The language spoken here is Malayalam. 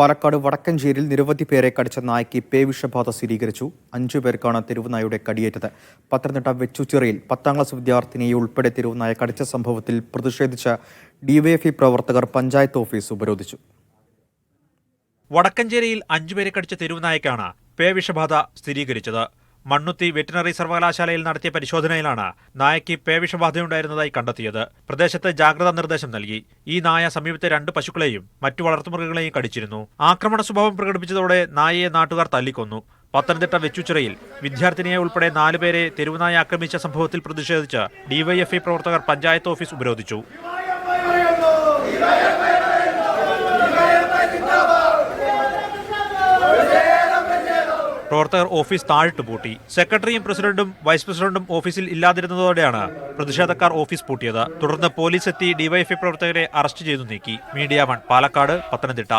പാലക്കാട് വടക്കഞ്ചേരിയിൽ നിരവധി പേരെ കടിച്ച നായ്ക്ക് പേവിഷബാധ സ്ഥിരീകരിച്ചു. അഞ്ചു പേർക്കാണ് തെരുവുനായുടെ കടിയേറ്റത്. പത്തനംതിട്ട വെച്ചുച്ചിറയിൽ പത്താം ക്ലാസ് വിദ്യാർത്ഥിനിയെ ഉൾപ്പെടെ തെരുവുനായ കടിച്ച സംഭവത്തിൽ പ്രതിഷേധിച്ച ഡിവൈഎഫ്ഇ പ്രവർത്തകർ പഞ്ചായത്ത് ഓഫീസ് ഉപരോധിച്ചു. വടക്കഞ്ചേരിയിൽ അഞ്ചുപേരെ കടിച്ച തെരുവുനായക്കാണ് പേവിഷബാധ സ്ഥിരീകരിച്ചത്. മണ്ണുത്തി വെറ്റിനറി സർവകലാശാലയിൽ നടത്തിയ പരിശോധനയിലാണ് നായയ്ക്ക് പേവിഷബാധയുണ്ടായിരുന്നതായി കണ്ടെത്തിയത്. പ്രദേശത്ത് ജാഗ്രതാ നിർദ്ദേശം നൽകി. ഈ നായ സമീപത്തെ രണ്ട് പശുക്കളെയും മറ്റു വളർത്തുമൃഗങ്ങളെയും കടിച്ചിരുന്നു. ആക്രമണ സ്വഭാവം പ്രകടിപ്പിച്ചതോടെ നായയെ നാട്ടുകാർ തല്ലിക്കൊന്നു. പത്തനംതിട്ട വെച്ചുച്ചിറയിൽ വിദ്യാർത്ഥിനിയെ ഉൾപ്പെടെ നാലുപേരെ തെരുവുനായ ആക്രമിച്ച സംഭവത്തിൽ പ്രതിഷേധിച്ച് ഡിവൈഎഫ്ഐ പ്രവർത്തകർ പഞ്ചായത്ത് ഓഫീസ് ഉപരോധിച്ചു. പ്രവർത്തകർ ഓഫീസ് താഴിട്ട് പൂട്ടി. സെക്രട്ടറിയും പ്രസിഡന്റും വൈസ് പ്രസിഡന്റും ഓഫീസിൽ ഇല്ലാതിരുന്നതോടെയാണ് പ്രതിഷേധക്കാർ ഓഫീസ് പൂട്ടിയത്. തുടർന്ന് പോലീസ് എത്തി ഡിവൈഎഫ്ഐ പ്രവർത്തകരെ അറസ്റ്റ് ചെയ്തു നീക്കി. Media one Palakkad Pathanamthitta.